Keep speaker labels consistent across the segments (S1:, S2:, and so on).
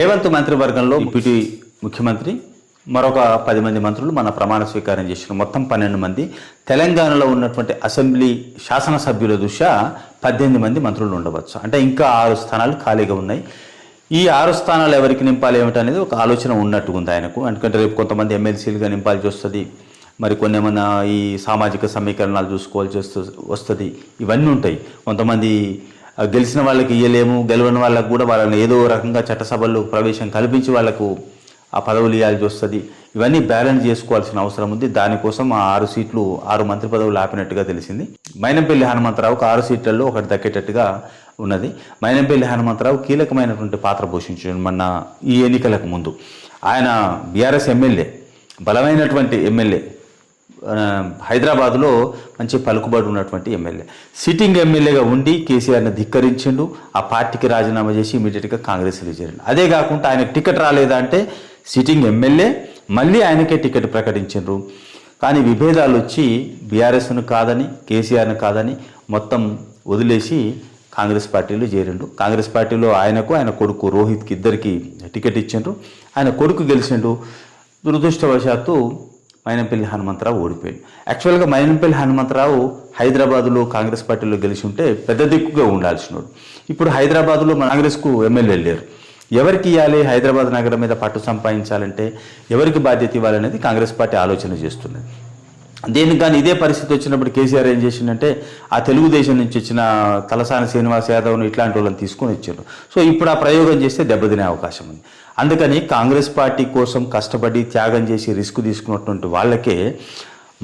S1: రేవంత్ మంత్రివర్గంలో డిప్యూటీ ముఖ్యమంత్రి మరొక పది మంది మంత్రులు మన ప్రమాణ స్వీకారం చేసిన మొత్తం పన్నెండు మంది. తెలంగాణలో ఉన్నటువంటి అసెంబ్లీ శాసనసభ్యుల దృష్ట్యా పద్దెనిమిది మంది మంత్రులు ఉండవచ్చు. అంటే ఇంకా ఆరు స్థానాలు ఖాళీగా ఉన్నాయి. ఈ ఆరు స్థానాలు ఎవరికి నింపాలి ఏమిటనేది ఒక ఆలోచన ఉన్నట్టుగా ఉంది ఆయనకు. ఎందుకంటే రేపు కొంతమంది ఎమ్మెల్సీలుగా నింపాల్సి వస్తుంది. మరి కొన్ని ఏమైనా ఈ సామాజిక సమీకరణాలు చూసుకోవాల్సి వస్తుంది. ఇవన్నీ ఉంటాయి. కొంతమంది గెలిచిన వాళ్ళకి ఇయ్యలేము గెలవని వాళ్ళకు కూడా వాళ్ళని ఏదో రకంగా చట్టసభల్లో ప్రవేశం కల్పించి వాళ్ళకు ఆ పదవులు ఇవ్వాల్సి వస్తుంది. ఇవన్నీ బ్యాలెన్స్ చేసుకోవాల్సిన అవసరం ఉంది. దానికోసం ఆ ఆరు సీట్లు ఆరు మంత్రి పదవులు ఆపినట్టుగా తెలిసింది. మైనంపల్లి హనుమంతరావుకు ఆరు సీట్లలో ఒకటి దక్కేటట్టుగా ఉన్నది. మైనంపల్లి హనుమంతరావు కీలకమైనటువంటి పాత్ర పోషించాడు మొన్న ఈ ఎన్నికలకు ముందు. ఆయన బీఆర్ఎస్ ఎమ్మెల్యే బలమైనటువంటి ఎమ్మెల్యే. హైదరాబాద్లో మంచి పలుకుబడి ఉన్నటువంటి ఎమ్మెల్యే. సిట్టింగ్ ఎమ్మెల్యేగా ఉండి కేసీఆర్ని ధిక్కరించిండు ఆ పార్టీకి రాజీనామా చేసి ఇమీడియట్గా కాంగ్రెస్లో చేరిండు అదే కాకుండా ఆయనకు టికెట్ రాలేదా అంటే సిట్టింగ్ ఎమ్మెల్యే మళ్ళీ ఆయనకే టికెట్ ప్రకటించిండ్రు. కానీ విభేదాలు వచ్చి బీఆర్ఎస్ను కాదని కేసీఆర్ను కాదని మొత్తం వదిలేసి కాంగ్రెస్ పార్టీలో చేరిండు. కాంగ్రెస్ పార్టీలో ఆయనకు ఆయన కొడుకు రోహిత్కి ఇద్దరికి టికెట్ ఇచ్చిండ్రు. ఆయన కొడుకు గెలిచిండు. దురదృష్టవశాత్తు మైనంపల్లి హనుమంతరావు ఓడిపోయాడు. యాక్చువల్గా మైనంపల్లి హనుమంతరావు హైదరాబాదులో కాంగ్రెస్ పార్టీలో గెలిచి ఉంటే పెద్ద దిక్కుగా ఉండాల్సినోడు. ఇప్పుడు హైదరాబాదులో మన కాంగ్రెస్కు ఎమ్మెల్యే లేరు. ఎవరికి ఇవ్వాలి? హైదరాబాద్ నగరం మీద పట్టు సంపాదించాలంటే ఎవరికి బాధ్యత ఇవ్వాలనేది కాంగ్రెస్ పార్టీ ఆలోచన చేస్తున్నది. దీనికి కానీ ఇదే పరిస్థితి వచ్చినప్పుడు కేసీఆర్ ఏం చేసిందంటే ఆ తెలుగుదేశం నుంచి వచ్చిన తలసాని శ్రీనివాస్ యాదవ్ను ఇట్లాంటి వాళ్ళని తీసుకొని వచ్చారు సో ఇప్పుడు ఆ ప్రయోగం చేస్తే దెబ్బతినే అవకాశం ఉంది. అందుకని కాంగ్రెస్ పార్టీ కోసం కష్టపడి త్యాగం చేసి రిస్క్ తీసుకున్నటువంటి వాళ్ళకే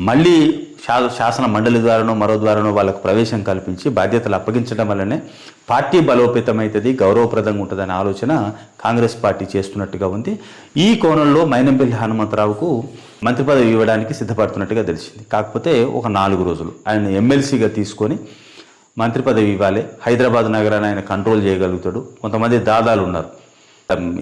S1: మళ్ళీ శా శాసన మండలి ద్వారానో మరో ద్వారానో వాళ్ళకు ప్రవేశం కల్పించి బాధ్యతలు అప్పగించడం వల్లనే పార్టీ బలోపేతమవుతుంది గౌరవప్రదంగా ఉంటుందనే ఆలోచన కాంగ్రెస్ పార్టీ చేస్తున్నట్టుగా ఉంది. ఈ కోణంలో మైనంపల్లి హనుమంతరావుకు మంత్రి పదవి ఇవ్వడానికి సిద్ధపడుతున్నట్టుగా తెలిసింది. కాకపోతే ఒక నాలుగు రోజులు ఆయన ఎమ్మెల్సీగా తీసుకొని మంత్రి పదవి ఇవ్వాలి. హైదరాబాద్ నగరాన్ని ఆయన కంట్రోల్ చేయగలుగుతాడు. కొంతమంది దాదాలు ఉన్నారు.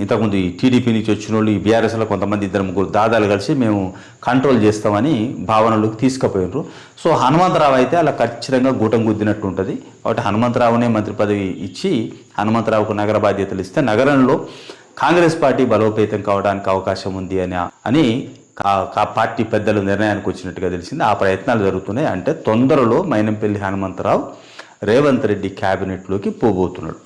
S1: ఇంతకుముందు ఈ టీడీపీ నుంచి వచ్చిన వాళ్ళు ఈ బీఆర్ఎస్లో కొంతమంది ఇద్దరు ముగ్గురు దాదాలు కలిసి మేము కంట్రోల్ చేస్తామని భావనలోకి తీసుకుపోయినారు. సో హనుమంతరావు అయితే అలా ఖచ్చితంగా గూటం గుద్దినట్టు ఉంటుంది. కాబట్టి హనుమంతరావునే మంత్రి పదవి ఇచ్చి హనుమంతరావుకు నగర బాధ్యతలు ఇస్తే నగరంలో కాంగ్రెస్ పార్టీ బలోపేతం కావడానికి అవకాశం ఉంది అని అని పార్టీ పెద్దలు నిర్ణయానికి వచ్చినట్టుగా తెలిసింది. ఆ ప్రయత్నాలు జరుగుతున్నాయి. అంటే తొందరలో మైనంపల్లి హనుమంతరావు రేవంత్ రెడ్డి క్యాబినెట్లోకి పోబోతున్నాడు.